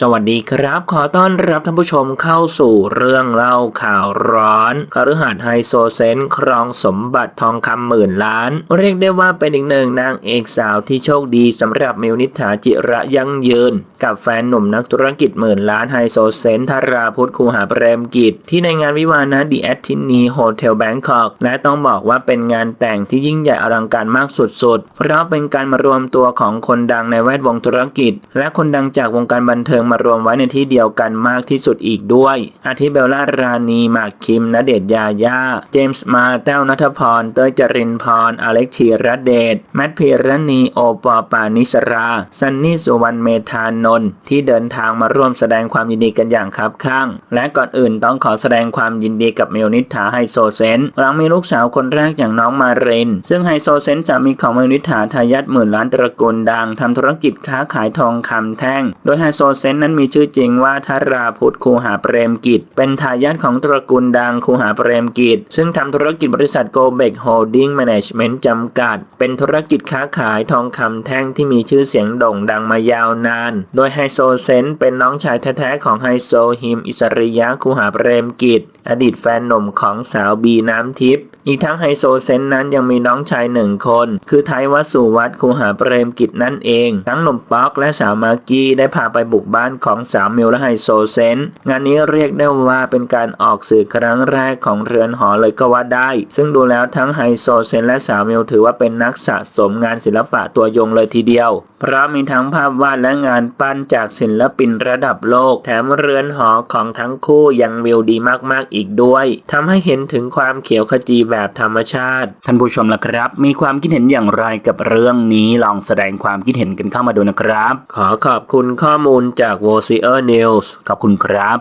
สวัสดีครับ ขอต้อนรับท่านผู้ชมเข้าสู่เรื่องเล่าข่าวร้อนคฤหาสน์ไฮโซเซนครองสมบัติทองคำหมื่นล้าน เรียกได้ว่าเป็นอีกหนึ่งนางเอกสาวที่โชคดีสำหรับมิวนิษฐาจิระยั่งยืน กับแฟนหนุ่มนักธุรกิจหมื่นล้านไฮโซเซนธาราพุทธคูหาเปรมกิจ ที่ในงานวิวาห์นะดีแอตทินีโฮเทลแบงคอกและต้องบอกว่าเป็นงานแต่งที่ยิ่งใหญ่อลังการมากสุดๆ เพราะเป็นการมารวมตัวของคนดังในแวดวงธุรกิจ และคนดังจากวงการบันเทิงมารวมไว้ในที่เดียวกันมากที่สุดอีกด้วย อาทิเบลล่ารานีมากคิมณเดชน์ยาย่า เจมส์มาแต้วนัทพร เต้ยจรินพร อเล็กธีรเดช แมทพีรณี โอปอปานิสรา ซันนี่สุวรรณเมธานนท์ที่เดินทางมาร่วมแสดงความยินดีกันอย่างคับข้าง และก่อนอื่นต้องขอแสดงความยินดีกับเมลนิษฐาไฮโซเซนหลังมีลูกสาวคนแรกอย่างน้องมาเรน ซึ่งไฮโซเซนต์สามีของเมลนิษฐาทายาทหมื่นล้านตระกูลดังทำธุรกิจค้าขายทองคำแท่ง โดยไฮโซเซนต์นั้นมีชื่อจริงว่าธราพุทธคูหาเปรมกิจ เป็นทายาทของตระกูลดังคูหาเปรมกิจ ซึ่งทำธุรกิจบริษัทโกเบกโฮลดิ้งแมネจเมนต์จำกัด เป็นธุรกิจค้าขายทองคำแท่งที่มีชื่อเสียงโด่งดังมายาวนาน โดยไฮโซเซนเป็นน้องชายแท้ๆของไฮโซฮิมอิสริยะคูหาเปรมกิจ อดีตแฟนหนุ่มของสาวบีน้ำทิพย์อีกทั้งไฮโซเซนนั้นยังมีน้องชายหนึ่งคน คือไทยวสุวัฒน์คูหาเปรมกิจนั่นเอง ทั้งหนุ่มป๊อกและสาวมากกี้ได้พาไปบุกบ้านของสาวมิวและไฮโซเซนต์งานนี้เรียกได้ว่าเป็นการออกสื่อครั้งแรกของเรือนหอเลยก็ว่าได้ ซึ่งดูแล้วทั้งไฮโซเซนต์และสาวมิวถือว่าเป็นนักสะสมงานศิลปะตัวยงเลยทีเดียว เพราะมีทั้งภาพวาดและงานปั้นจากศิลปินระดับโลก แถมเรือนหอของทั้งคู่ยังวิวดีมากๆอีกด้วยทำให้เห็นถึงความเขียวขจีแบบธรรมชาติ ท่านผู้ชมล่ะครับ มีความคิดเห็นอย่างไรกับเรื่องนี้ลองแสดงความคิดเห็นกันเข้ามาดูนะครับ ขอขอบคุณข้อมูลจาก w o c i e r News ขอบคุณครับ